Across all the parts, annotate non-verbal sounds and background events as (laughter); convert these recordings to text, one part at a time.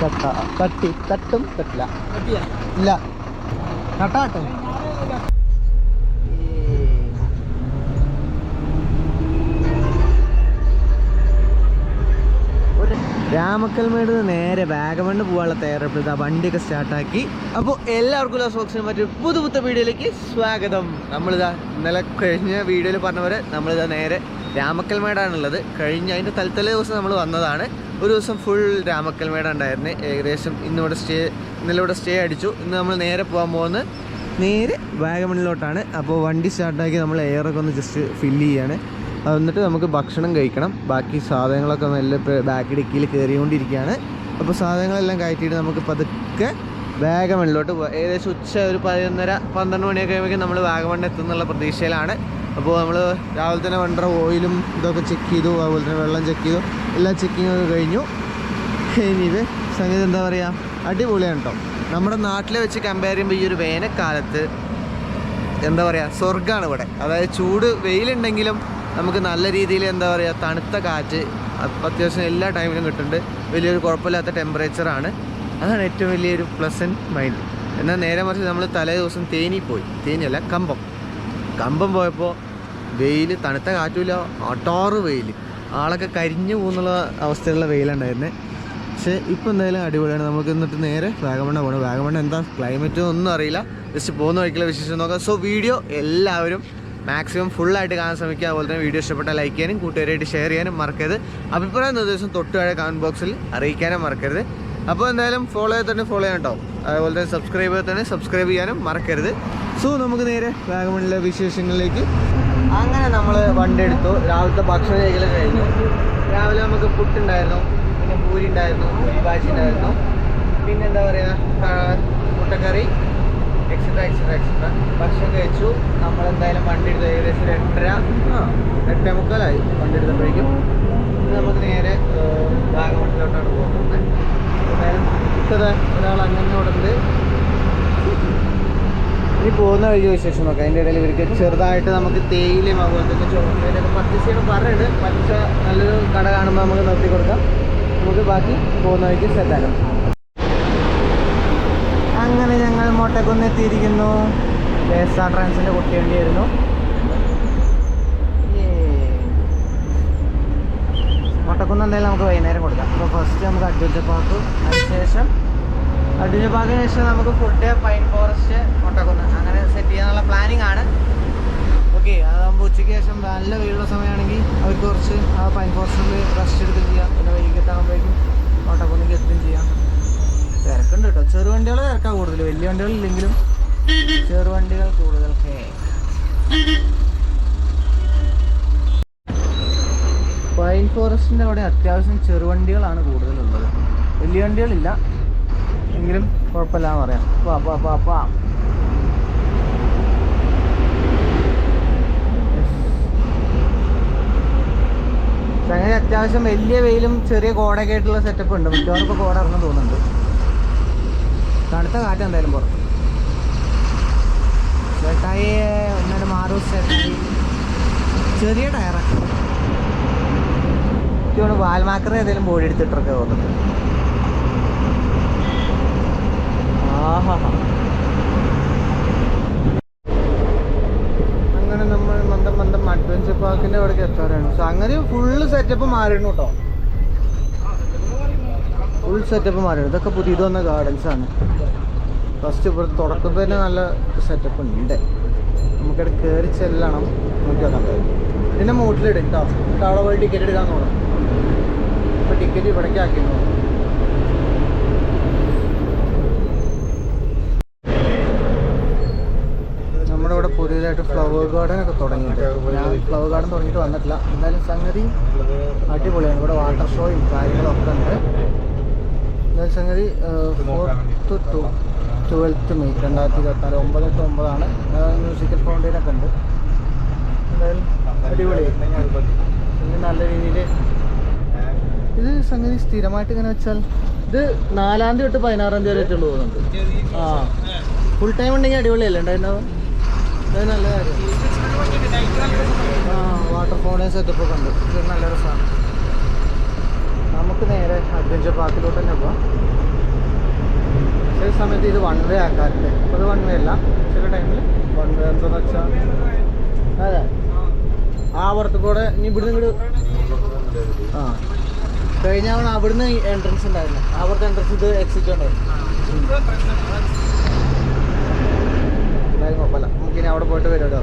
തട്ട തട്ടി തട്ടും തട്ടില്ല ഇല്ല. തട്ടാട്ടെ രാമക്കൽമേട് നേരെ വാഗമണ്ണ് പോകാനുള്ള തയ്യാറെടുപ്പ് വണ്ടിയൊക്കെ സ്റ്റാർട്ടാക്കി. അപ്പോൾ എല്ലാവർക്കും സോക്സിനും മറ്റൊരു പുതു പുത്ത വീഡിയോയിലേക്ക് സ്വാഗതം. നമ്മളിതാ ഇന്നലെ കഴിഞ്ഞ വീഡിയോയിൽ പറഞ്ഞ പോലെ നമ്മളിതാ നേരെ രാമക്കൽമേടാണുള്ളത് കഴിഞ്ഞ അതിന്റെ തലത്തലേ ദിവസം നമ്മൾ വന്നതാണ്. ഒരു ദിവസം ഫുൾ രാമക്കൽമേട ഉണ്ടായിരുന്നു ഏകദേശം ഇന്നിവിടെ സ്റ്റേ ഇന്നലെ ഇവിടെ സ്റ്റേ അടിച്ചു. ഇന്ന് നമ്മൾ നേരെ പോകാൻ പോകുന്നത് നേരെ വാഗമണിലോട്ടാണ്. അപ്പോൾ വണ്ടി സ്റ്റാർട്ടാക്കി നമ്മൾ എയറൊക്കെ ഒന്ന് ജസ്റ്റ് ഫില്ല് ചെയ്യാണ്. എന്നിട്ട് നമുക്ക് ഭക്ഷണം കഴിക്കണം. ബാക്കി സാധനങ്ങളൊക്കെ നല്ല ബാക്ക് ഡിക്കിയിൽ കയറിക്കൊണ്ടിരിക്കുകയാണ്. അപ്പോൾ സാധനങ്ങളെല്ലാം കയറ്റിയിട്ട് നമുക്ക് പതുക്കെ വാഗമണിലോട്ട് പോകാം ഏകദേശം ഉച്ച ഒരു പതിനൊന്നര പന്ത്രണ്ട് മണിയൊക്കെ ആയപ്പോഴേക്കും നമ്മൾ വാഗമൺ എത്തുന്നുള്ള പ്രതീക്ഷയിലാണ്. അപ്പോൾ നമ്മൾ രാവിലെ തന്നെ വണ്ടർ ഓയിലും ഇതൊക്കെ ചെക്ക് ചെയ്തു അതുപോലെ തന്നെ വെള്ളം ചെക്ക് ചെയ്തു. എല്ലാ ചെക്കിങ്ങും ഒക്കെ കഴിഞ്ഞു. ഇനി സംഗീതം എന്താ പറയുക അടിപൊളിയാണ് കേട്ടോ നമ്മുടെ നാട്ടിലെ വെച്ച് കമ്പയർ ചെയ്യുമ്പോൾ ഈ ഒരു വേനൽക്കാലത്ത് എന്താ പറയുക സ്വർഗമാണ് ഇവിടെ. അതായത് ചൂട് വെയിലുണ്ടെങ്കിലും നമുക്ക് നല്ല രീതിയിൽ എന്താ പറയുക തണുത്ത കാറ്റ് അത്യാവശ്യം എല്ലാ ടൈമിലും കിട്ടുന്നുണ്ട്. വലിയൊരു കുഴപ്പമില്ലാത്ത ടെമ്പറേച്ചറാണ് അതാണ് ഏറ്റവും വലിയൊരു പ്ലസന്റ് മൈൻഡ് എന്നാൽ നേരെ മറിച്ച് നമ്മൾ തലേ ദിവസം തേനി പോയി തേനിയല്ല കമ്പം. കമ്പം പോയപ്പോൾ വെയിൽ തണുത്ത കാറ്റുമില്ല അട്ടാറ് വെയിൽ ആളൊക്കെ കരിഞ്ഞു പോകുന്നുള്ള അവസ്ഥയിലുള്ള വെയിലുണ്ടായിരുന്നേ. പക്ഷേ ഇപ്പോൾ എന്തായാലും അടിപൊളിയാണ്. നമുക്ക് എന്നിട്ട് നേരെ വാഗമണ്ണ പോകണം വാഗമണ്ണ എന്താ ക്ലൈമറ്റ് ഒന്നും അറിയില്ല. ജസ്റ്റ് പോകുന്ന വഴിക്കുള്ള വിശേഷം നോക്കാം. സോ വീഡിയോ എല്ലാവരും മാക്സിമം ഫുള്ളായിട്ട് കാണാൻ ശ്രമിക്കുക. അതുപോലെ തന്നെ വീഡിയോ ഇഷ്ടപ്പെട്ടാൽ ലൈക്ക് ചെയ്യാനും കൂട്ടുകാരായിട്ട് ഷെയർ ചെയ്യാനും മറക്കരുത്. അഭിപ്രായ നിർദ്ദേശം തൊട്ട് താഴെ കമന്റ് ബോക്സിൽ അറിയിക്കാനും മറക്കരുത്. അപ്പോൾ എന്തായാലും ഫോളോ ചെയ്ത് തന്നെ ഫോളോ ചെയ്യാൻ കേട്ടോ. അതുപോലെ തന്നെ സബ്സ്ക്രൈബ് ചെയ്ത് തന്നെ സബ്സ്ക്രൈബ് ചെയ്യാനും മറക്കരുത്. സോ നമുക്ക് നേരെ വാഗമണിലെ വിശേഷങ്ങളിലേക്ക്. അങ്ങനെ നമ്മൾ വണ്ടി എടുത്തു. രാവിലത്തെ ഭക്ഷണം കഴിക്കൽ കഴിഞ്ഞു. രാവിലെ നമുക്ക് പുട്ടുണ്ടായിരുന്നു പിന്നെ പൂരി ഉണ്ടായിരുന്നു. പൂരി ഉണ്ടായിരുന്നു. പിന്നെ എന്താ പറയുക മുട്ടക്കറി എക്സെട്ര എക്സെട്ര എക്സെട്ര ഭക്ഷണം കഴിച്ചു. നമ്മൾ എന്തായാലും വണ്ടി എടുത്തു ഏകദേശം ഒരു എട്ടര എട്ടേ മുക്കാലായി വണ്ടി എടുത്തപ്പോഴേക്കും. നമുക്ക് നേരെ വാഗമണിലോട്ടാണ് പോകുന്നത്. എന്തായാലും ഒരാൾ അങ്ങനെ ഉണ്ട് ഇനി പോകുന്ന വഴി വിശേഷം നോക്കാം. അതിന്റെ ഇടയിൽ ഇവർക്ക് ചെറുതായിട്ട് നമുക്ക് തേയിലയും അതുപോലെ തന്നെ ചോക്ലേറ്റ് ഒക്കെ പർച്ചേസ് ചെയ്യണം പറഞ്ഞിട്ട് പച്ച നല്ലൊരു കട കാണുമ്പോൾ നമുക്ക് നിർത്തി കൊടുക്കാം. നമുക്ക് ബാക്കി പോകുന്ന വഴിക്ക് സെറ്റാക്കാം അങ്ങനെ ഞങ്ങൾ മോട്ടക്കുന്ന് എത്തിയിരിക്കുന്നു. കെ എസ് ആർ ട്രാൻസിന്റെ കുട്ടിയേണ്ടിയായിരുന്നു മോട്ടക്കുന്ന് എന്തായാലും നമുക്ക് വൈകുന്നേരം കൊടുക്കാം. അപ്പോൾ ഫസ്റ്റ് നമുക്ക് അഡ്വഞ്ചർ പാർക്ക് അതിനുശേഷം അഡ്വഞ്ചർ പാർക്കിന് ശേഷം നമുക്ക് food pine forest Muttakunnu. Set ചെയ്യാനുള്ള പ്ലാനിങ് ആണ്. ഓക്കെ അതാകുമ്പോൾ ഉച്ചയ്ക്ക് ശേഷം നല്ല വെയിലുള്ള സമയമാണെങ്കിൽ അവർക്ക് കുറച്ച് ആ പൈൻ ഫോറസ്റ്റിൽ റെസ്റ്റ് എടുക്കുകയും ചെയ്യാം. പിന്നെ വൈകിട്ടാകുമ്പോഴേക്കും മുട്ടക്കുന്നിക്ക് എത്തുകയും ചെയ്യാം. തിരക്കുണ്ട് കേട്ടോ. ചെറുവണ്ടികൾ തിരക്കാണ് കൂടുതൽ വലിയ വണ്ടികളില്ലെങ്കിലും ചെറുവണ്ടികൾ കൂടുതൽ. പൈൻ ഫോറസ്റ്റിന്റെ അവിടെ അത്യാവശ്യം ചെറുവണ്ടികളാണ് കൂടുതലുള്ളത്. വലിയ വണ്ടികളില്ല. എങ്കിലും കുഴപ്പമില്ല എന്ന് പറയാം. പാ പാ പാ പാ സംഗതി അത്യാവശ്യം വലിയ വെയിലും ചെറിയ കോടൊക്കെ ആയിട്ടുള്ള സെറ്റപ്പ് ഉണ്ട്. മിക്കവാറും ഇപ്പോൾ കോട ഇറങ്ങാൻ തോന്നുന്നുണ്ട്. തണുത്ത കാറ്റ് എന്തായാലും പുറത്ത്. ചേട്ടായി ഒന്നര മാറൂ ചേട്ടായി ചെറിയ ടയറാണ് എനിക്ക് തോന്നുന്നു വാൽമാക്കറി ഏതെങ്കിലും ബോഡി എടുത്തിട്ടൊക്കെ തോന്നുന്നുണ്ട് ആഹാ അങ്ങനെ നമ്മൾ മന്ദം മന്ദം അഡ്വഞ്ചർ പാർക്കിന്റെ അവിടേക്ക് എത്താറാണ്. സോ അങ്ങനെ ഫുള്ള് സെറ്റപ്പ് മാറിയിരുന്നു കേട്ടോ. ഫുൾ സെറ്റപ്പ് മാറിയിരുന്നു ഇതൊക്കെ പുതിയത് വന്ന ഗാർഡൻസ് ആണ്. ഫസ്റ്റ് ഇവിടെ തുടക്കത്തിൽ തന്നെ നല്ല സെറ്റപ്പ് ഉണ്ട്. നമുക്കിവിടെ കയറി ചെല്ലണം. നോക്കി നോക്കാം. ഇതിന്റെ മൂട്ടിലിടും കേട്ടോ. അവിടെ ടിക്കറ്റ് എടുക്കാൻ തോന്നണം ഇപ്പൊ ടിക്കറ്റ് ഇവിടേക്ക് ആക്കിയിരുന്നു നമ്മുടെ ഇവിടെ പുതിയതായിട്ട് ഫ്ലവർ ഗാർഡൻ ഒക്കെ തുടങ്ങിയിട്ടുണ്ട്. ഞാൻ ഫ്ലവർ ഗാർഡൻ തുടങ്ങിയിട്ട് വന്നിട്ടില്ല. എന്തായാലും സംഗതി അടിപൊളിയാണ്. ഇവിടെ വാട്ടർ ഷോയും കാര്യങ്ങളൊക്കെ ഉണ്ട്. എന്തായാലും സംഗതി ഫോർത്ത് ടു ട്വൽത്ത് മെയ് രണ്ടായിരത്തി ഇരുപത്തിനാല് ഒമ്പത് ടു ഒമ്പതാണ്. മ്യൂസിക്കൽ ഒക്കെ ഉണ്ട്. എന്തായാലും അടിപൊളി. നല്ല രീതിയിൽ ഇത് സംഗതി സ്ഥിരമായിട്ട് ഇങ്ങനെ വെച്ചാൽ ഇത് നാലാം തീയതി തൊട്ട് പതിനാറാം തീയതി വരെ ആയിട്ടുള്ളൂ തോന്നുന്നുണ്ട്. ആ. ഫുൾ ടൈം ഉണ്ടെങ്കിൽ അടിപൊളിയല്ലേ? ഉണ്ടായിരുന്നത്? അത് നല്ല ആ വാട്ടർ ഫൗണ്ടൈൻ സെറ്റപ്പ് ഒക്കെ ഉണ്ട്. ഇത് നല്ല രസമാണ് നമുക്ക് നേരെ അഡ്വഞ്ചർ പാർക്കിലോട്ട് തന്നെ പോവാം. ചില സമയത്ത് ഇത് വൺ വേ ആക്കാറുണ്ട് ഇപ്പോൾ ഇത് വൺ വേ അല്ല. ചില ടൈമിൽ വൺ വേ എന്താണെന്ന് വെച്ചാൽ അതെ. ആ പുറത്ത് കൂടെ ഇനി ഇവിടുന്ന് ഇങ്ങോട്ട് ആ. കഴിഞ്ഞ തവണ അവിടുന്ന് എൻട്രൻസ് ഉണ്ടായിരുന്നു. പുറത്തെ എൻട്രൻസ് ഇത് എക്സിറ്റ് ഉണ്ടായിരുന്നു. എന്തായാലും കുഴപ്പമില്ല. നമുക്കിനി അവിടെ പോയിട്ട് വരുമല്ലോ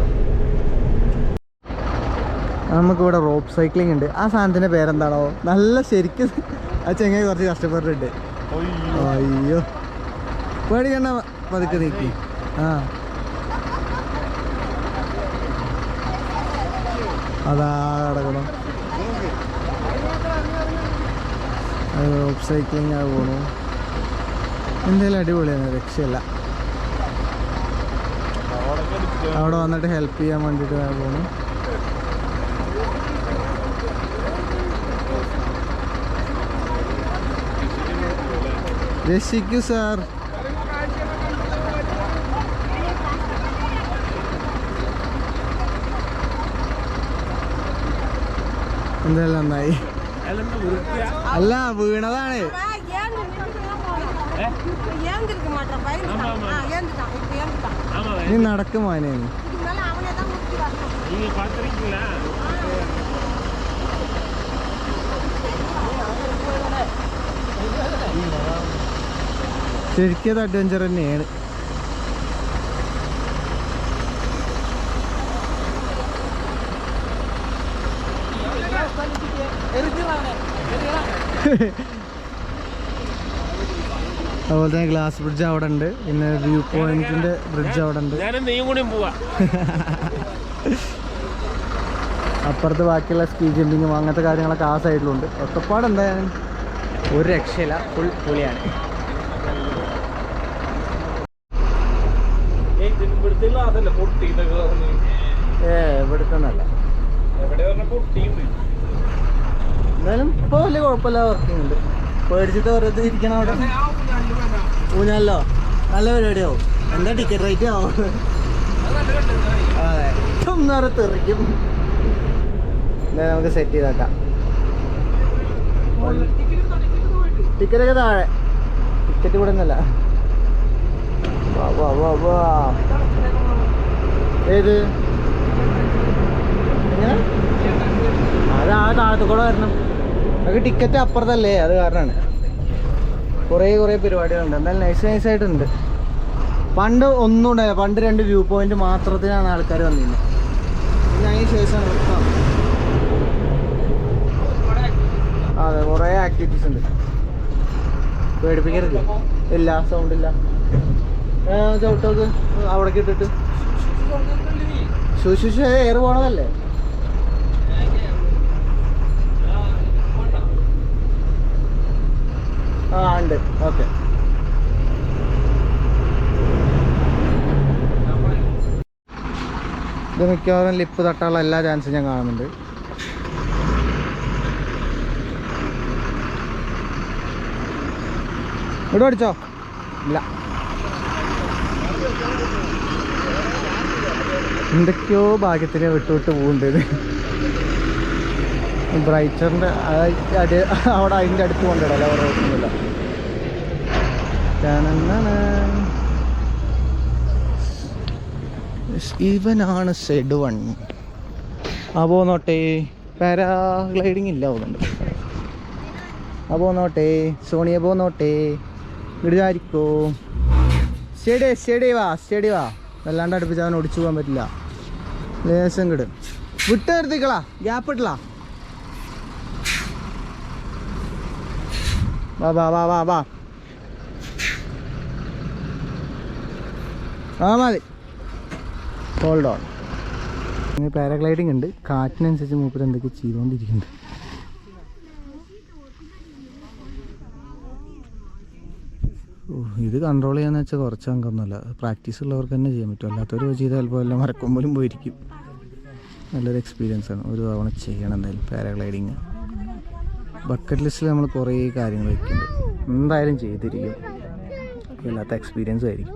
നമുക്കിവിടെ റോപ്പ് സൈക്ലിംഗ് ഉണ്ട്. ആ സാധനത്തിന്റെ പേരെന്താണോ? നല്ല ശരിക്കും ആ ചെങ്ങായി കുറച്ച് കഷ്ടപ്പെട്ടിട്ടുണ്ട്. അയ്യോ. പേടിക്കണ്ട പതുക്കെ നീക്കി. ആ. അതാ കിടക്കണം റോപ്പ് സൈക്ലിംഗ് ആ പോണു. എന്തായാലും അടിപൊളിയാണ്. രക്ഷയില്ല. അവിടെ വന്നിട്ട് ഹെൽപ്പ് ചെയ്യാൻ വേണ്ടിയിട്ട് പോണു. രക്ഷിക്കൂ സാർ. എന്തായാലും നന്നായി. അല്ല വീണതാണ്. ஏந்திருக்க மாட்டான் பயிர் ஏந்துட்டான் இப்ப ஏந்துட்டான் നീ നടക്കും മോനെ இதுக்கு மேல அவனே தான் முட்டி வரணும் நீங்க பாத்திருக்கீங்களா ശരിക്കും അത് അഡ്വഞ്ചർ തന്നെയാണ് അതുപോലെ തന്നെ ഗ്ലാസ് ബ്രിഡ്ജ് അവിടെ ഉണ്ട്. പിന്നെ വ്യൂ പോയിന്റിന്റെ ബ്രിഡ്ജ് അവിടെ ഉണ്ട്. (laughs) അപ്പുറത്ത് ബാക്കിയുള്ള സ്കീ ജമ്പിങ്ങും അങ്ങനത്തെ കാര്യങ്ങളൊക്കെ ആ സൈഡിലുണ്ട് ഒക്കെപ്പാട് എന്തായാലും ഒരു രക്ഷയില്ല. ഫുൾ പൊളിയാണ്. ഏ എന്തായാലും ഇപ്പൊ വലിയ കുഴപ്പമില്ല. വർക്കിംഗ് ഉണ്ട്. പേടിച്ചിട്ട് വെറുതെ ഇരിക്കണം അവിടെ. ഊഞ്ഞാലോ? നല്ല പരിപാടിയാവും. എന്താ ടിക്കറ്റ് റേറ്റ് ആവും? അതെ. ഒന്നേറെ തെറിക്കും. നമുക്ക് സെറ്റ് ചെയ്താക്കാം. ടിക്കറ്റൊക്കെ താഴെ. ടിക്കറ്റ് ഇവിടെ നിന്നല്ല ഏത്? അതാ അത് ആ താഴത്തു കൂടെ വരണം. നമുക്ക് ടിക്കറ്റ് അപ്പുറത്തല്ലേ? അത് കാരണമാണ്. കുറേ കുറേ പരിപാടികളുണ്ട് എന്തായാലും നൈസ് നൈസ് ആയിട്ടുണ്ട് പണ്ട് ഒന്നും ഉണ്ടായില്ല പണ്ട് രണ്ട് വ്യൂ പോയിന്റ് മാത്രത്തിനാണ് ആൾക്കാർ വന്നിരുന്നത് പിന്നെ അതിന് വന്നത്. അതെ കുറേ ആക്ടിവിറ്റീസ് ഉണ്ട് പേടിപ്പിക്കരുത് ഇല്ല സൗണ്ട് ഇല്ല ചവിട്ടോക്ക് അവിടേക്ക് ഇട്ടിട്ട് ശുശുഷ എയർ പോണതല്ലേ ആ ഉണ്ട്. ഓക്കെ. ഇത് മിക്കവാറും ലിപ്പ് തട്ടാനുള്ള എല്ലാ ചാൻസും ഞാൻ കാണുന്നുണ്ട്. ഇവിടെ അടിച്ചോ? ഇല്ല. എന്തൊക്കെയോ ഭാഗ്യത്തിന് വിട്ടു വിട്ട് പോകുന്നുണ്ട് ബ്രൈറ്ററിന്റെ അവിടെ അതിന്റെ അടുത്ത് കൊണ്ടിടല്ലോ കൊണ്ടിടല കുഴപ്പമൊന്നുമില്ല ഇവനാണ് സെഡ് വൺ ആ പോന്നോട്ടെ പാരാഗ്ലൈഡിങ് ഇല്ല പോകുന്നുണ്ട് ആ പോന്നോട്ടെ സോണിയ പോന്നോട്ടെ ഇടുതായിരിക്കോ സ്റ്റേഡിയ സ്റ്റേഡിയ വാ സ്റ്റേഡിയ വാ. വല്ലാണ്ട് അടുപ്പിച്ച് അവൻ ഒടിച്ചു പോകാൻ പറ്റില്ല. ലേശം കിട് വിട്ട് നിർത്തിക്കളാ ഗ്യാപ്പ് ഇട്ടാ വാ വാ വാ വാ വാ. ആ മതി. ഹോൾഡ് ഓൺ പാരാഗ്ലൈഡിങ് ഉണ്ട്. കാറ്റിനനുസരിച്ച് മൂപ്പർ എന്തൊക്കെ ചെയ്തുകൊണ്ടിരിക്കുന്നുണ്ട് ഇത് കൺട്രോൾ ചെയ്യാന്ന് വെച്ചാൽ കുറച്ച് അംഗമൊന്നുമല്ല. പ്രാക്ടീസ് ഉള്ളവർക്ക് തന്നെ ചെയ്യാൻ പറ്റും. അല്ലാത്തവർ ചെയ്താൽ ചിലപ്പോൾ എല്ലാം മറക്കും പോലും പോയിരിക്കും. നല്ലൊരു എക്സ്പീരിയൻസ് ആണ്. ഒരു തവണ ചെയ്യണം എന്തായാലും പാരാഗ്ലൈഡിങ് ബക്കറ്റ് ലിസ്റ്റിൽ നമ്മൾ കുറേ കാര്യങ്ങൾ വയ്ക്കുന്നുണ്ട് എന്തായാലും ചെയ്തിരിക്കും. അല്ലാത്ത എക്സ്പീരിയൻസ് ആയിരിക്കും.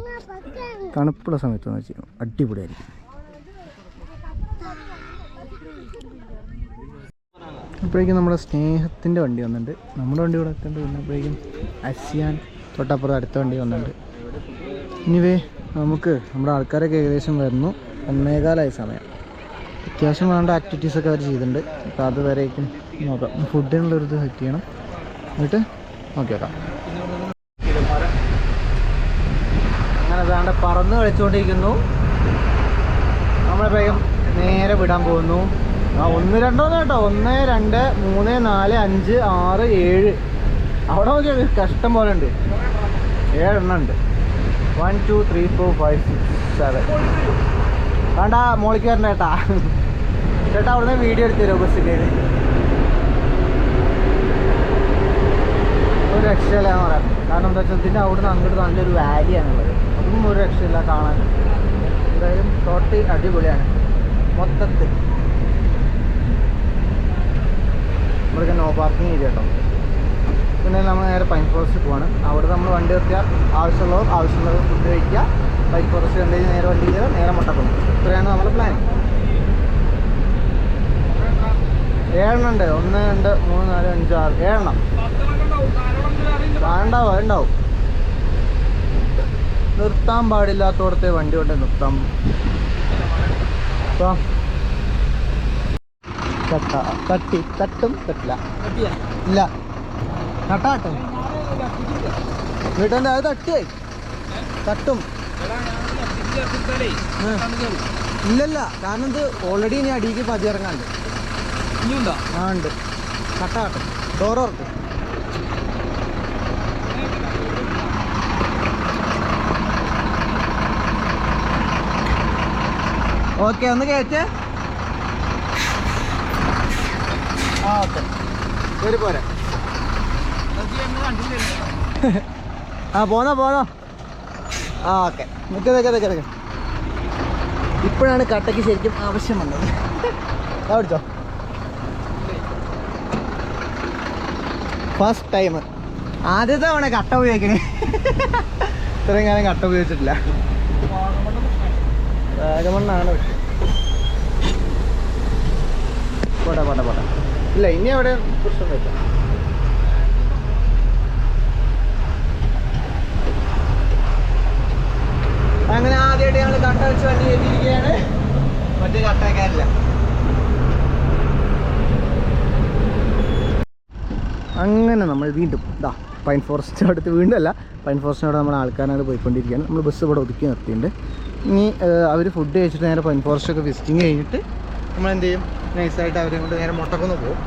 തണുപ്പുള്ള സമയത്തൊന്ന് വെച്ചാൽ അടിപൊളിയായിരിക്കും. അപ്പോഴേക്കും നമ്മുടെ സ്നേഹത്തിന്റെ വണ്ടി വന്നിട്ടുണ്ട്. നമ്മുടെ വണ്ടി ഇവിടെ എത്തേണ്ടി വന്നപ്പോഴേക്കും അസിയാൻ തൊട്ടപ്പുറം അടുത്ത വണ്ടി വന്നിട്ടുണ്ട്. ഇനിവേ നമുക്ക് നമ്മുടെ ആൾക്കാരൊക്കെ ഏകദേശം വരുന്നു. ഒന്നേകാലായ സമയം. അത്യാവശ്യം വേണ്ട ആക്ടിവിറ്റീസൊക്കെ അവർ ചെയ്തിട്ടുണ്ട്. അപ്പോൾ അതുവരേക്കും നോക്കാം. ഫുഡിനുള്ളൊരു ഇത് സെറ്റ് ചെയ്യണം. എന്നിട്ട് നോക്കി നോക്കാം അതാണ്ട് പറന്ന് കളിച്ചുകൊണ്ടിരിക്കുന്നു. നമ്മൾ വേഗം നേരെ വിടാൻ പോകുന്നു. ആ ഒന്ന് രണ്ടോന്ന് കേട്ടോ. ഒന്ന് രണ്ട് മൂന്ന് നാല് അഞ്ച് ആറ് ഏഴ്. അവിടെ നോക്കിയാൽ കഷ്ടം പോലെ ഉണ്ട്. ഏഴെണ്ണം ഉണ്ട്. One two three four five six seven വേണ്ട മോളിക്ക് വരണ്ട ചേട്ടാ ചേട്ടാ അവിടുന്ന് വീഡിയോ എടുത്തു തരുമോ ബസ്സിന്റെ ഒരു രക്ഷയില്ല എന്ന് പറയാം. കാരണം എന്താ വെച്ചാൽ അവിടുന്ന് അങ്ങോട്ട് നല്ലൊരു വാലിയാണുള്ളത് അതൊന്നും ഒരു രക്ഷയില്ല കാണാൻ. എന്തായാലും തോട്ടി അടിപൊളിയാണ്. മൊത്തത്തിൽ. ഇവിടെയൊക്കെ നോ പാർക്കിങ് ഏരിയ കേട്ടോ പിന്നെ നമ്മൾ നേരെ പൈൻ ഫോറസ്റ്റ് പോവാണ്. അവിടെ നമ്മൾ വണ്ടി നിർത്തിയാൽ ആവശ്യമുള്ളവർ ആവശ്യമുള്ളത് ഫുഡ് കഴിക്കുക. പൈൻ ഫോറസ്റ്റ് കണ്ടു നേരെ വണ്ടി ചെയ്ത് നേരെ മുട്ടക്കുന്നു ഇത്രയാണ് നമ്മുടെ പ്ലാൻ ഏഴെണ്ണം ഉണ്ട്. ഒന്ന് രണ്ട് മൂന്ന് നാല് അഞ്ച് ആറ്. ഏഴെണ്ണം. ഉണ്ടാവും ഉണ്ടാവും നിർത്താൻ പാടില്ലാത്തോടത്തെ വണ്ടി കൊണ്ട് നിർത്താം. തട്ട തട്ടി തട്ടും തട്ടില്ല. ഇല്ല. തട്ടാട്ടെ. വീട്ടിന്റെ അത് തട്ടി. തട്ടും. ഇല്ലല്ല. കാരണം ഇത് ഓൾറെഡി ഇനി അടിക്ക് പതിയിറങ്ങാണ്ട് ആ ഉണ്ട്. ഡോർ ഡോറോർക്കും ഓക്കെ ഒന്ന് കയറ്റേ ആ ഓക്കെ. കയറി പോരെ. ആ പോന്നോ പോന്നോ. ആ ഓക്കെ. നിൽക്ക നിൽക്ക നിൽക്ക നിൽക്ക ഇപ്പോഴാണ് കട്ടയ്ക്ക് ശരിക്കും ആവശ്യം വന്നത്. അവിടുത്തോ ഫസ്റ്റ് ടൈം ആദ്യത്തെ തവണ കട്ട ഉപയോഗിക്കണേ. ഇത്രയും കാലം കട്ട ഉപയോഗിച്ചിട്ടില്ല. വാഗമണ്ണാണ് പക്ഷെ. പോട്ടെ പോട്ടെ പോട്ടെ. ഇല്ല ഇനി അവിടെ പ്രശ്നമൊന്നുമില്ല അങ്ങനെ ആദ്യമായിട്ട് ഞങ്ങൾ കട്ട വെച്ച് വണ്ടി കയറ്റിയിരിക്കുകയാണ്. മറ്റേ കട്ടക്കാരില്ല അങ്ങനെ നമ്മൾ വീണ്ടും ഇതാ പൈൻ ഫോറസ്റ്റ് അടുത്ത് വീണ്ടും അല്ല പൈൻ ഫോറസ്റ്റിനോട് നമ്മൾ ആൾക്കാരാണ് പോയിക്കൊണ്ടിരിക്കുകയാണ്. നമ്മൾ ബസ് ഇവിടെ ഒതുക്കി നിർത്തിയിട്ടുണ്ട്. ഇനി അവർ ഫുഡ് കഴിച്ചിട്ട് നേരെ പൈൻ ഫോറസ്റ്റ് ഒക്കെ വിസിറ്റിംഗ് കഴിഞ്ഞിട്ട് നമ്മൾ എന്ത് ചെയ്യും നൈസായിട്ട് അവരെ കൊണ്ട് നേരെ മുട്ടക്കൊന്ന് പോകും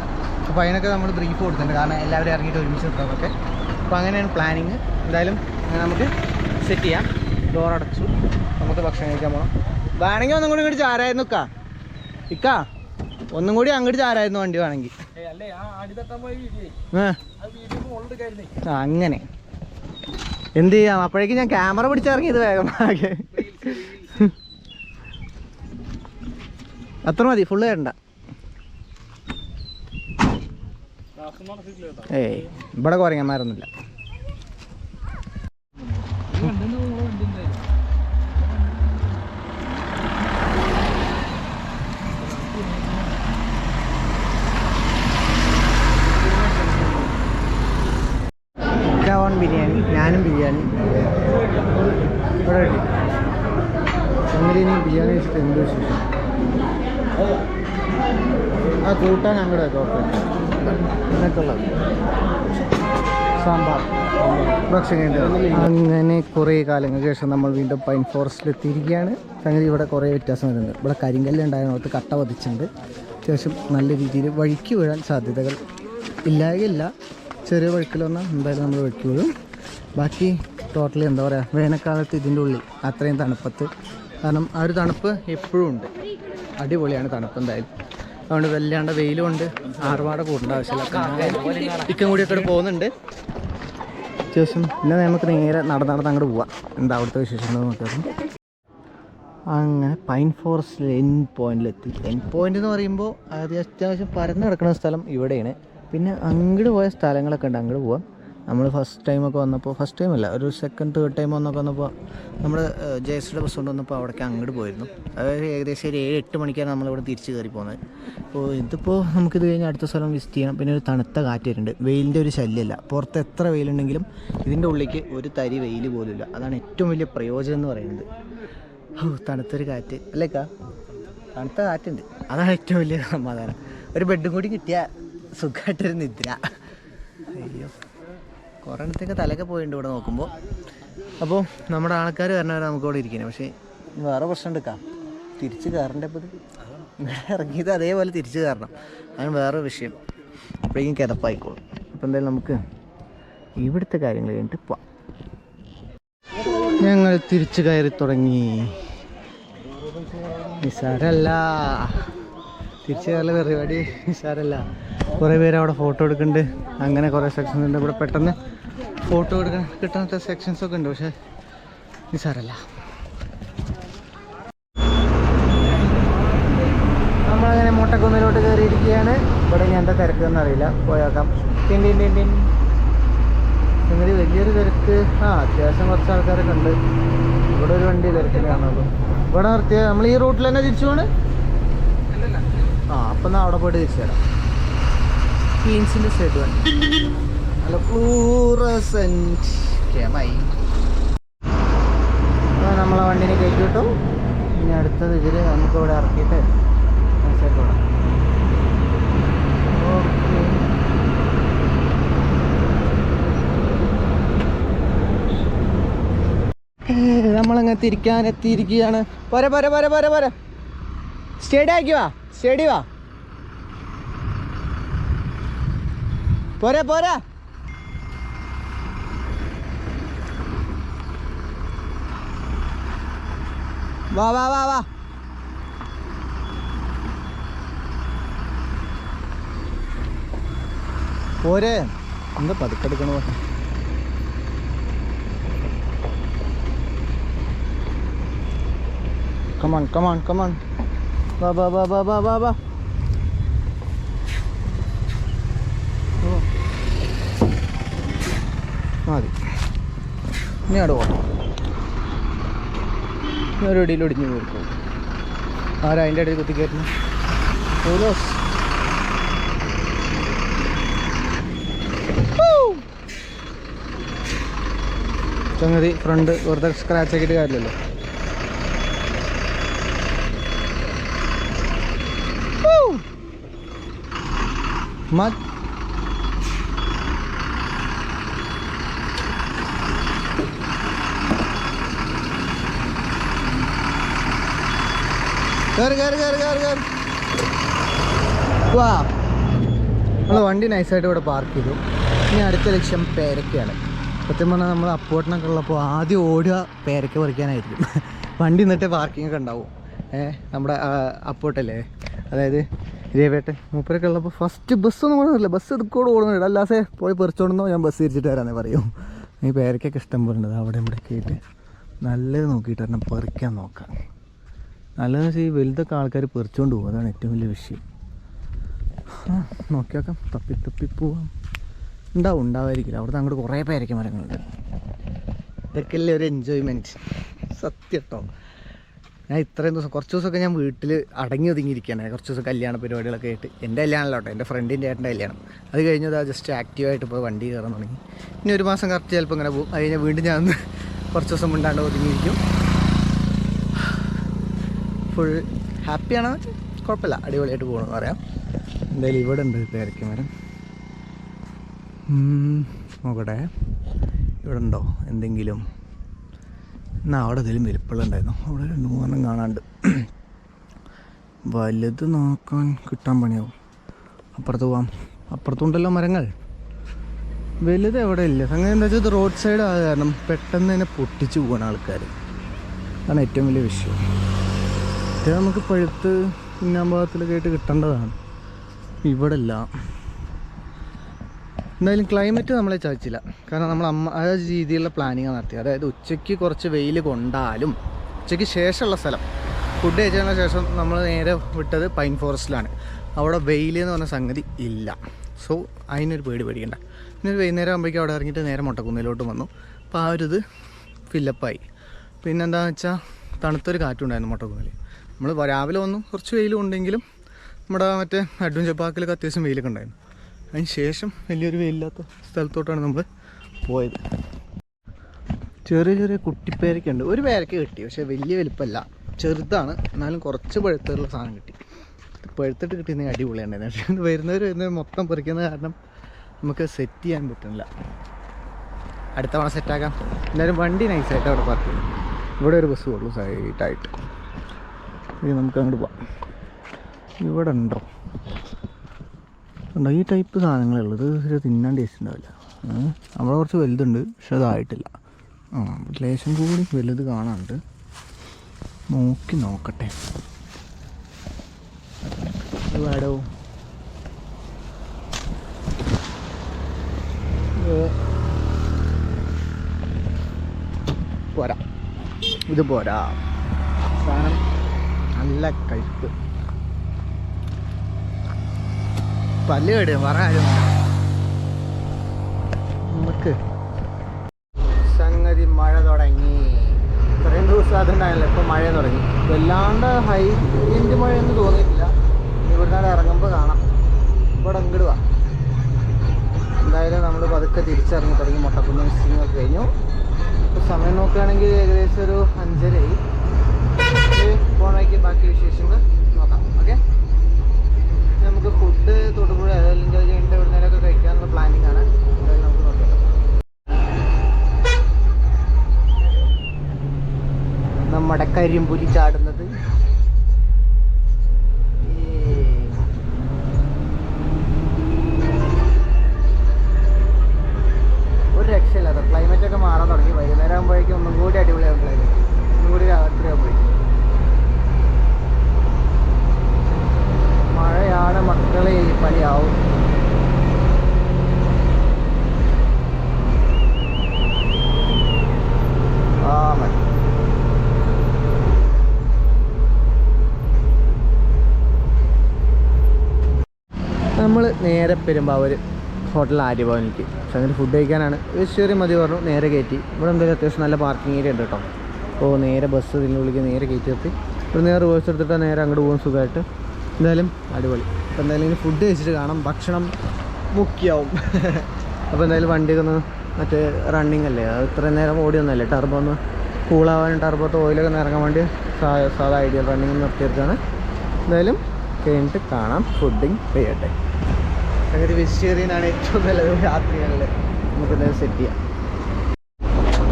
അപ്പോൾ അതിനൊക്കെ നമ്മൾ ബ്രീഫ് കൊടുത്തിട്ടുണ്ട്. കാരണം എല്ലാവരും ഇറങ്ങിയിട്ട് ഒരുമിച്ച് നിർത്താമൊക്കെ അപ്പോൾ അങ്ങനെയാണ് പ്ലാനിങ് എന്തായാലും അങ്ങനെ നമുക്ക് സെറ്റ് ചെയ്യാം. ഡോർ അടച്ചു. നമുക്ക് ഭക്ഷണം കഴിക്കാൻ പോകണം വേണമെങ്കിൽ ഒന്നും കൂടി ഇങ്ങോട്ട് ചാരായിരുന്നു ഇക്കാ. ഇക്കാ ഒന്നും കൂടി അങ്ങോട്ട് ചാരായിരുന്നു വണ്ടി വേണമെങ്കിൽ. അങ്ങനെ. എന്ത് ചെയ്യാം? അപ്പോഴേക്കും ഞാൻ ക്യാമറ പിടിച്ചിറങ്ങിയത് വേഗം ആകെ. അത്ര മതി ഫുള്ള് കണ്ട ഏയ് ഇവിടെ കുരങ്ങന്മാരൊന്നുമില്ല. അങ്ങനെ കുറേ കാലങ്ങൾക്ക് ശേഷം നമ്മൾ വീണ്ടും പൈൻ ഫോറസ്റ്റിൽ എത്തിയിരിക്കുകയാണ്. സംഗതി ഇവിടെ കുറേ വ്യത്യാസം വരുന്നുണ്ട് ഇവിടെ കരിങ്കല്ല് ഉണ്ടായതിനകത്ത് കട്ട പതിച്ചിട്ടുണ്ട്. അത്യാവശ്യം നല്ല രീതിയിൽ വഴിക്ക് വീഴാൻ സാധ്യതകൾ ഇല്ലായകയില്ല ചെറിയ വഴുക്കിൽ വന്നാൽ എന്തായാലും നമ്മൾ വഴുക്കി വീഴും ബാക്കി ടോട്ടലി എന്താ പറയുക വേനൽക്കാലത്ത് ഇതിന്റെ ഉള്ളിൽ അത്രയും തണുപ്പത്ത്. കാരണം ആ ഒരു തണുപ്പ് എപ്പോഴും ഉണ്ട്. അടിപൊളിയാണ് തണുപ്പ് എന്തായാലും. അതുകൊണ്ട് വല്ലാണ്ട് വെയിലും ഉണ്ട്. ആറുപാട് കൂടേണ്ട ആവശ്യമില്ല. ഇക്കം കൂടി ഇവിടെ പോകുന്നുണ്ട്. അത്യാവശ്യം പിന്നെ നമുക്ക് നേരെ നടന്ന് നടന്ന് അങ്ങോട്ട് പോവാം. എന്താ അവിടുത്തെ വിശേഷം നോക്കാം അങ്ങനെ പൈൻ ഫോറസ്റ്റിൽ എൻ പോയിന്റിലെത്തി എൻ പോയിന്റ് എന്ന് പറയുമ്പോൾ അത് അത്യാവശ്യം പരന്ന് കിടക്കുന്ന സ്ഥലം ഇവിടെയാണ്. പിന്നെ അങ്ങോട്ട് പോയ സ്ഥലങ്ങളൊക്കെ ഉണ്ട്. അങ്ങോട്ട് പോവാം. നമ്മൾ ഫസ്റ്റ് ടൈമൊക്കെ വന്നപ്പോൾ ഫസ്റ്റ് ടൈം അല്ല ഒരു സെക്കൻഡ് തേർഡ് ടൈം വന്നൊക്കെ വന്നപ്പോൾ നമ്മൾ ജയസിയുടെ ബസ് കൊണ്ട് വന്നപ്പോൾ അവിടേക്ക് അങ്ങോട്ട് പോയിരുന്നു. അതായത് ഏകദേശം ഒരു ഏഴ് എട്ട് മണിക്കാണ് നമ്മളിവിടെ തിരിച്ച് കയറി പോകുന്നത് അപ്പോൾ ഇതിപ്പോൾ നമുക്കിത് കഴിഞ്ഞ് അടുത്ത സ്ഥലം വിസിറ്റ് ചെയ്യണം. പിന്നെ ഒരു തണുത്ത കാറ്റ് വരുന്നുണ്ട്. വെയിലിന്റെ ഒരു ശല്യമല്ല പുറത്ത് എത്ര വെയിലുണ്ടെങ്കിലും ഇതിന്റെ ഉള്ളിലേക്ക് ഒരു തരി വെയിൽ ഇല്ല. അതാണ് ഏറ്റവും വലിയ പ്രയോജനം എന്ന് പറയുന്നത്. ഓ തണുത്തൊരു കാറ്റ്. അല്ലേക്കാ തണുത്ത കാറ്റുണ്ട്. അതാണ് ഏറ്റവും വലിയ സമാധാനം. ഒരു ബെഡും കൂടി കിട്ടിയ സുഖമായിട്ടൊരു നിദ്ര. അയ്യോ. കുറേ ഇടത്തേക്ക് തലയൊക്കെ പോയിട്ടുണ്ട് ഇവിടെ നോക്കുമ്പോൾ അപ്പോൾ നമ്മുടെ ആൾക്കാർ വരണവരെ നമുക്ക് ഇവിടെ ഇരിക്കുന്നത് പക്ഷേ വേറെ പ്രശ്നം എടുക്കാം തിരിച്ച് കയറേണ്ട ഇപ്പോൾ ഇവിടെ ഇറങ്ങിയത് അതേപോലെ തിരിച്ച് കയറണം അതാണ് വേറെ വിഷയം. അപ്പോഴേക്കും കിതപ്പായിക്കോളും അപ്പോൾ എന്തായാലും നമുക്ക് ഇവിടുത്തെ കാര്യങ്ങൾ കഴിഞ്ഞിട്ട് പോവാം. ഞങ്ങൾ തിരിച്ചു കയറി തുടങ്ങി. നിസാരല്ല. തിരിച്ചു കയറല പരിപാടി. നിസാരല്ല. കുറേ പേര് അവിടെ ഫോട്ടോ എടുക്കുന്നുണ്ട്. അങ്ങനെ കുറേ സെക്ഷൻസ് ഉണ്ട്. ഇവിടെ പെട്ടെന്ന് ഫോട്ടോ എടുക്കാൻ കിട്ടാത്ത സെക്ഷൻസ് ഒക്കെ ഉണ്ട് പക്ഷേ നിസാരല്ല. നമ്മളങ്ങനെ മുട്ടക്കുന്നിലോട്ട് കയറിയിരിക്കുകയാണ്. ഇവിടെ ഇനി എന്താ തിരക്ക് അറിയില്ല പോയാക്കാം. ടിൻ ടിൻ ടിൻ അങ്ങനെ വലിയൊരു തിരക്ക്. ആ അത്യാവശ്യം കുറച്ച് ആൾക്കാരൊക്കെ ഉണ്ട്. ഇവിടെ ഒരു വണ്ടി തിരക്കിൽ കാണുള്ളൂ ഇവിടെ നിർത്തിയ നമ്മൾ ഈ റൂട്ടിൽ തന്നെ തിരിച്ചു പോണ്? ആ അപ്പം എന്നാൽ അവിടെ പോയിട്ട് തിരിച്ചു തരാം ക്വീൻസിന്റെ സൈഡ് വണ്ടി നല്ല ഫ്ലൂറസെന്റ് കേമായി നമ്മളെ വണ്ടിനെ കയറ്റി വിട്ടു ഇനി അടുത്തത് ഇതിൽ നമുക്ക് ഇവിടെ ഇറക്കിയിട്ട് മനസ്സിലാക്കി വിടാം നമ്മളങ്ങ് തിരിക്കാൻ എത്തിയിരിക്കുകയാണ്. പോരെ പോരെ പോരെ പോരെ പോരെ. സ്റ്റഡി ആക്കി വാ സ്റ്റേഡി വാ. പോരെ പോരെ. വാ വാ വാ വാ. പോരെ. എന്താ പതുക്കെടുക്കണോ on, come on. വാ വാ വാ വാ വാ വാ വാ. മതി. ഇനി അവിടെ പോകാം ഒരു ഇടയിൽ ഒടിഞ്ഞു പോയിരുന്നു ആരാ അതിന്റെ ഇടയിൽ കുത്തിക്കായിരുന്നു ഓലോസ് സംഗതി ഫ്രണ്ട് വെറുതെ സ്ക്രാച്ച് ആക്കിയിട്ട് കാര്യമില്ലല്ലോ. മത് വാ. നമ്മൾ വണ്ടി നൈസായിട്ട് ഇവിടെ പാർക്ക് ചെയ്തു. ഇനി അടുത്ത ലക്ഷ്യം പേരക്കയാണ്. സത്യം പറഞ്ഞാൽ നമ്മൾ അപ്പോട്ടിനൊക്കെ ഉള്ളപ്പോൾ ആദ്യം ഓടുക പേരക്ക പറിക്കാനായിരിക്കും. (laughs) വണ്ടി നിന്നിട്ട് പാർക്കിംഗ് ഒക്കെ ഉണ്ടാവും. ഏഹ് നമ്മുടെ അപ്പോട്ടല്ലേ അതായത് രവേട്ടൻ മൂപ്പരൊക്കെ ഉള്ളപ്പോൾ ഫസ്റ്റ് ബസ്സൊന്നും ഓടുന്നില്ല ബസ് എടുക്കോട് ഓടുന്നുണ്ട്. അല്ലാസേ പോയി പറിച്ചോടുന്നോ ഞാൻ ബസ് തിരിച്ചിട്ട് വരാനേ പറയൂ. ഈ പേരക്കൊക്കെ ഇഷ്ടം പോലെ അവിടെ ഇവിടെ കേട്ട് നല്ലത് നോക്കിയിട്ട് തന്നെ പറിക്കാൻ നോക്കാം. നല്ലതെന്ന് വെച്ചാൽ ഈ വലുതൊക്കെ ആൾക്കാർ പറിച്ചുകൊണ്ട് പോകും അതാണ് ഏറ്റവും വലിയ വിഷയം. നോക്കിയാക്കാം. തപ്പി തപ്പി പോവാം. ഉണ്ടാവും ഉണ്ടാവായിരിക്കില്ല അവിടുത്തെ അങ്ങോട്ട് കുറേ പേരയ്ക്ക മരങ്ങളുണ്ട്. ഇതൊക്കെയല്ലേ ഒരു എൻജോയ്മെന്റ് സത്യം കേട്ടോ ഞാൻ ഇത്രയും ദിവസം കുറച്ച് ദിവസമൊക്കെ ഞാൻ വീട്ടിൽ അടങ്ങി ഒതുങ്ങിയിരിക്കുകയാണ്. കുറച്ച് ദിവസം കല്യാണ പരിപാടികളൊക്കെ ആയിട്ട്. എന്റെ കല്യാണമല്ലോ കേട്ടോ എന്റെ ഫ്രണ്ടിന്റെ ഏട്ടന്റെ കല്യാണം. അത് കഴിഞ്ഞത് ജസ്റ്റ് ആക്റ്റീവായിട്ട് ഇപ്പോൾ വണ്ടി കയറാൻ തുടങ്ങി. ഇനി ഒരു മാസം കറക്റ്റ് ചിലപ്പോൾ ഇങ്ങനെ പോകും. അത് കഴിഞ്ഞാൽ വീണ്ടും ഞാൻ കുറച്ച് ദിവസം മുണ്ടാണ്ട് ഒതുങ്ങിയിരിക്കും. ഫുൾ ഹാപ്പിയാണ് കുഴപ്പമില്ല. അടിപൊളിയായിട്ട് പോകണമെന്ന് പറയാം. എന്തായാലും ഇവിടെ ഉണ്ട് പേരയ്ക്ക മരം. നോക്കട്ടെ. ഇവിടെ ഉണ്ടോ? എന്തെങ്കിലും? എന്നാ അവിടെ എന്തെങ്കിലും വലിപ്പമുണ്ടായിരുന്നു അവിടെ രണ്ട് മൂന്നെണ്ണം കാണാണ്ട് വലുത് നോക്കാൻ കിട്ടാൻ പണിയാവും. അപ്പുറത്ത് പോവാം. അപ്പുറത്തുണ്ടല്ലോ മരങ്ങൾ. വലുത് എവിടെ ഇല്ല. സംഗതി എന്താ വെച്ചാൽ റോഡ് സൈഡ് ആയ കാരണം പെട്ടെന്ന് തന്നെ പൊട്ടിച്ച് പോകണ ആൾക്കാർ അതാണ് ഏറ്റവും വലിയ വിഷയം. ഇത് നമുക്ക് പഴുത്ത് ഇന്നാം ഭാഗത്തിലൊക്കെ ആയിട്ട് കിട്ടേണ്ടതാണ്. ഇവിടെ ഇല്ല എന്തായാലും ക്ലൈമറ്റ് നമ്മളെ ചതിച്ചില്ല. കാരണം നമ്മൾ അമ്മ ആ രീതിയിലുള്ള പ്ലാനിങ് നടത്തി അതായത് ഉച്ചയ്ക്ക് കുറച്ച് വെയിൽ കൊണ്ടാലും ഉച്ചയ്ക്ക് ശേഷമുള്ള സ്ഥലം. ഫുഡ് കഴിച്ചതിന് ശേഷം നമ്മൾ നേരെ വിട്ടത് പൈൻ ഫോറസ്റ്റിലാണ് അവിടെ വെയിൽ എന്ന് പറഞ്ഞ സംഗതി ഇല്ല. സോ അതിനൊരു പേടി പേടിക്കണ്ട. പിന്നെ ഒരു വൈകുന്നേരം ആകുമ്പോഴേക്കും അവിടെ ഇറങ്ങിയിട്ട് നേരെ മുട്ടക്കുന്നിലോട്ട് വന്നു. അപ്പോൾ ആ ഒരു ഇത് ഫില്ലപ്പായി പിന്നെന്താണെന്ന് വെച്ചാൽ തണുത്തൊരു കാറ്റുണ്ടായിരുന്നു മുട്ടക്കുന്നിൽ നമ്മൾ രാവിലെ വന്നു. കുറച്ച് വെയിലും ഉണ്ടെങ്കിലും നമ്മുടെ മറ്റേ അഡ്വഞ്ചർ പാർക്കിലൊക്കെ അത്യാവശ്യം വെയിലൊക്കെ ഉണ്ടായിരുന്നു. അതിന് ശേഷം വലിയൊരു വെയിലില്ലാത്ത സ്ഥലത്തോട്ടാണ് നമ്മൾ പോയത്. ചെറിയ ചെറിയ കുട്ടിപ്പേരൊക്കെ ഉണ്ട്. ഒരു പേരൊക്കെ കിട്ടി പക്ഷേ വലിയ വലിപ്പമല്ല ചെറുതാണ്. എന്നാലും കുറച്ച് പഴുത്തുള്ള സാധനം കിട്ടി. പഴുത്തിട്ട് കിട്ടിയ അടിപൊളിയുണ്ടായിരുന്നു പക്ഷേ വരുന്നവർ വരുന്നവർ മൊത്തം പറിക്കുന്ന കാരണം നമുക്ക് സെറ്റ് ചെയ്യാൻ പറ്റുന്നില്ല. അടുത്ത തവണ സെറ്റാക്കാം. എന്തായാലും വണ്ടി നൈസായിട്ട് അവിടെ പാർക്ക് ചെയ്യും ഇവിടെ ഒരു ബസ് ഉള്ളൂ സൈഡായിട്ട് ഇനി നമുക്ക് അങ്ങോട്ട് പോവാം. ഇവിടെ ഉണ്ടോ? ഉണ്ടോ ഈ ടൈപ്പ് സാധനങ്ങളേ ഉള്ളൂ. ഇത് തിന്നാൻ ടേസ്റ്റ് ഉണ്ടാവില്ല? അവിടെ കുറച്ച് വലുതുണ്ട് പക്ഷെ അതായിട്ടില്ല ആ ലേശം കൂടി വലുത് കാണാനുണ്ട്. നോക്കി നോക്കട്ടെ. വേടോ? പോരാ. ഇത് പോരാ. സാധനം നല്ല കഴിപ്പ് പല്ല് കേട് പറ കാര്യം നമുക്ക് സംഗതി മഴ തുടങ്ങി. ഇത്രയും ദിവസം അതുണ്ടായില്ല ഇപ്പം മഴ തുടങ്ങി. വല്ലാണ്ട് ഹൈ റേഞ്ച് മഴയൊന്നും തോന്നിയിട്ടില്ല. ഇവിടുന്ന് ഇറങ്ങുമ്പോൾ കാണാം. ഇവിടെ അങ്ങോട്ട് വാ. എന്തായാലും നമ്മൾ പതുക്കെ തിരിച്ചിറങ്ങി തുടങ്ങി. മുട്ടക്കുന്ന് മിസ്സിങ് ഒക്കെ കഴിഞ്ഞു. ഇപ്പോൾ സമയം നോക്കുകയാണെങ്കിൽ ഏകദേശം ഒരു അഞ്ചരയായി. പോണ ബാക്കി വിശേഷങ്ങൾ നോക്കാം ഓക്കെ നമുക്ക് ഫുഡ് തൊടുപുഴ അല്ലെങ്കിൽ കഴിഞ്ഞിട്ട് എവിടുന്നേലൊക്കെ കഴിക്കാനുള്ള പ്ലാനിങ് ആണ്. നമുക്ക് നോക്കാം. നമ്മുടെ കരിമ്പുലി ചാടുന്നത് ഏയ്. ഒരു രക്ഷയില്ലാത്ത ക്ലൈമറ്റ് ഒക്കെ മാറാൻ തുടങ്ങി വൈകുന്നേരം ആകുമ്പോഴേക്കും ഒന്നും കൂടി അടിപൊളിയാവും ക്ലൈമറ്റ് ഒന്നും കൂടി രാത്രി ആകുമ്പോഴേക്കും മഴയാണ് മക്കളെ ഈ പണിയാവും ആ മതി നമ്മൾ നേരെ പെരുമ്പാവൂർ ഹോട്ടൽ ആര്യഭവനിലേക്ക് പക്ഷെ അങ്ങനെ ഫുഡ് കഴിക്കാനാണ്. വെജിറ്റേറിയൻ മതി പറഞ്ഞു നേരെ കയറ്റി ഇവിടെ എന്തായാലും അത്യാവശ്യം നല്ല പാർക്കിംഗ് ഏരിയ ഉണ്ട് കേട്ടോ. അപ്പോൾ നേരെ ബസ് ഇതിന്റെ ഉള്ളിൽ നേരെ കയറ്റി നിർത്തി. ഇവിടെ നേരെ റിവേഴ്സ് എടുത്തിട്ട് നേരെ അങ്ങോട്ട് പോകും സുഖമായിട്ട്. എന്തായാലും അടിപൊളി. അപ്പോൾ എന്തായാലും ഇനി ഫുഡ് കഴിച്ചിട്ട് കാണാം. ഭക്ഷണം മുക്കിയാവും (laughs) അപ്പോൾ എന്തായാലും വണ്ടിയൊക്കെ ഒന്ന് മറ്റേ റണ്ണിങ് അല്ലേ? അത് ഇത്രയും നേരം ഓടിയൊന്നല്ലേ ടർബോ ഒന്ന് കൂളാവാനും ടർബോത്ത് ഓയിലൊക്കെ ഇറങ്ങാൻ വേണ്ടി സാധാ ഐഡിയൽ റണ്ണിങ് നിർത്തിയെടുത്താണ് എന്തായാലും കഴിഞ്ഞിട്ട് കാണാം. ഫുഡിങ് ചെയ്യട്ടെ സംഗതി വെജിറ്റേറിയനാണ് ഏറ്റവും നല്ലത് രാത്രികളിൽ നമുക്ക് എന്തായാലും സെറ്റ് ചെയ്യാം.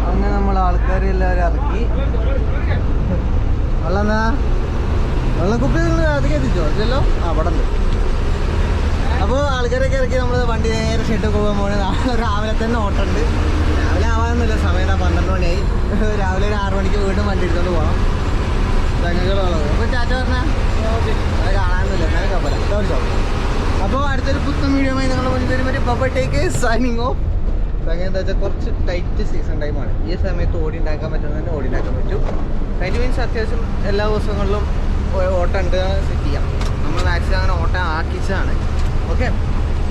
അങ്ങനെ നമ്മൾ ആൾക്കാരെ എല്ലാവരും ഇറക്കി. വെള്ളം എന്നാ? വെള്ളക്കുപ്പി നിങ്ങൾ അധികം എത്തിച്ചോ? ഇല്ലല്ലോ? ആ അവിടെ അപ്പോൾ ആൾക്കാരൊക്കെ ഇറക്കി നമ്മൾ വണ്ടി നേരെ ഷെഡ് പോകാൻ പോകണേ നാളെ രാവിലെ തന്നെ ഓട്ടമുണ്ട് രാവിലെ ആവാനൊന്നുമില്ല. സമയം പന്ത്രണ്ട് മണിയായി. രാവിലെ ഒരു ആറ് മണിക്ക് വീണ്ടും വണ്ടി എടുത്തോണ്ട് പോകണം തെങ്ങുകളുള്ളത് അപ്പോൾ ചാറ്റ പറഞ്ഞാൽ അത് കാണാനൊന്നുമില്ല എന്നാലും കുഴപ്പമില്ല ചോദിച്ചോ അപ്പോൾ അടുത്തൊരു പുത്തൻ വീഡിയോമായി നിങ്ങളുടെ മുന്നിൽ വരും ഒരു ബബട്ടേക്ക് സൈനിങ് ഓഫ് അങ്ങനെ എന്താ വെച്ചാൽ കുറച്ച് ടൈറ്റ് സീസൺ ടൈമാണ് ഈ സമയത്ത് ഓടി ഉണ്ടാക്കാൻ പറ്റുന്നതിന് ഓടി ഉണ്ടാക്കാൻ പറ്റും. കഴിഞ്ഞ മീൻസ് അത്യാവശ്യം എല്ലാ ദിവസങ്ങളിലും ഓട്ടം ഉണ്ട് സെറ്റ് ചെയ്യാം. നമ്മൾ മാക്സിമം അങ്ങനെ ഓട്ടം ആക്കിച്ചതാണ്. ഓക്കെ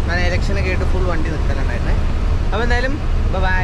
ഞാൻ ഇലക്ഷന് കേട്ട് ഫുൾ വണ്ടി നിൽക്കലുണ്ടായിരുന്നേ അപ്പോൾ എന്തായാലും ബൈ